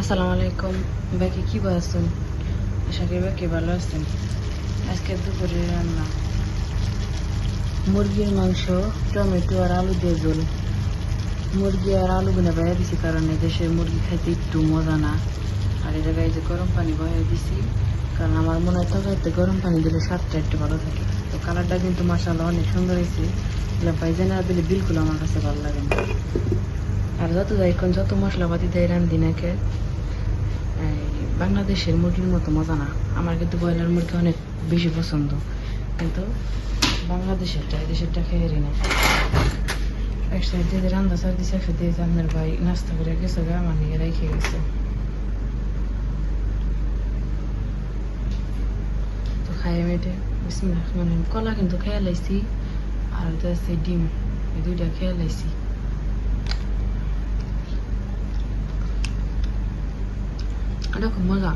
আসসালামু আলাইকুম। বাকি কি আছেন আশা করি বাকি ভালো আছেন। আজকে দুপুরে রান্না। মুরগির মাংস, টমেটো আর আলু দিয়ে ঝোল। মুরগি আর আলু গুনে বাইরে দিছি কারণ দেশের মুরগি খাইতে একটু মজা না। আর এই জায়গায় যে গরম পানি বাইরে দিছি, কারণ আমার মনে হয় তরকারিতে গরম পানি দিলে স্বাদটা একটু ভালো থাকে। তো কালারটা কিন্তু মাসাল্লাহ অনেক সুন্দর হয়েছে। এগুলো পাইজে না দিলে বিলকুল আমার কাছে ভালো লাগে না। আর যত যাই এখন যত মশলাপাতি দেয় রান্ধি নাকে এই বাংলাদেশের মুরগির মতো মজা না। আমার কিন্তু ব্রয়লার মুরগি অনেক বেশি পছন্দ। কিন্তু বাংলাদেশেরটা, এই দেশেরটা খেয়ে না। এক সাইড দিয়ে ভাই নাস্তা করে আমার রেখে গেছে। তো খাই। কলা কিন্তু খেয়ে লাইছি, আর ডিম। এই দুইটা খেয়ে লাইছি। এটা খুব মজা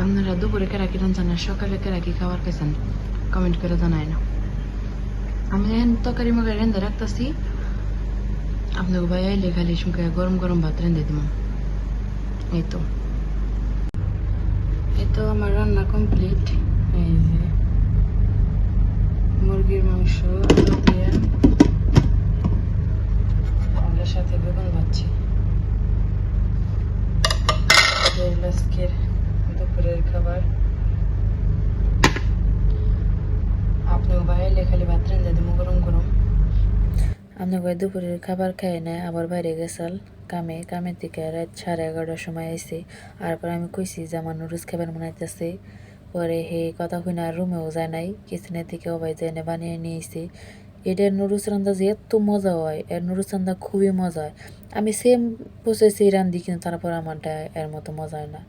আপনারা দুপুরে কেরাকি রান্না সকালে কেরাকি খাবার খাইছেন কমেন্ট করে জানায় না আমি এখন তরকারি মকারি রেঁধে রাখতেছি আপনাকে ভাই আইলে খালি শুনকে গরম গরম ভাত রেঁধে দিব এই তো এই তো আমার রান্না কমপ্লিট এই যে মুরগির মাংস দিয়ে দুপুরের খাবার খালি দুপুরের খাবার খাই না আবার বাইরে গেছাল কামে। কামের থেকে রাত সাড়ে এগারোটার সময় আইসি আর পরে আমি কইছি যে আমার নুডলস খাবার বানাইতেছে। পরে হে কথা কই আর রুমেও যায় নাই, কিচেনের থেকে অবাই যায় বানিয়ে নিয়েছি এটার নুডলস রান্না যে এত মজা হয়, এর নুডলস রান্না খুবই মজা হয়। আমি সেম প্রসেসে রান্ধি, কিন্তু তারপর আমারটা এর মতো মজা হয় না।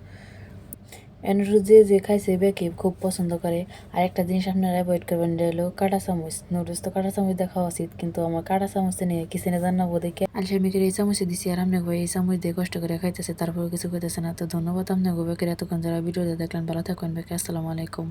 নুডলস যে যে খাইছে বেকে খুব পছন্দ করে। আর একটা জিনিস আপনারা অ্যাভয়েড করবেন, এটা হলো কাঁটা চামচ। নুডলস তো কাঁটা চামচ দেখা উচিত, কিন্তু আমার কাঁটা চামচ নিয়ে কিচেনে জানাব দেখে। আলসামিকের এই চামচে দিছি আর আপনি এই চামচ দিয়ে কষ্ট করে খাইতেছে তারপরে কিছু খাইতেছে না। তো ধন্যবাদ আপনাকে বেকের এতক্ষণ যারা ভিডিওতে দেখলেন, ভালো থাকবেন বেকে আসসালামু আলাইকুম।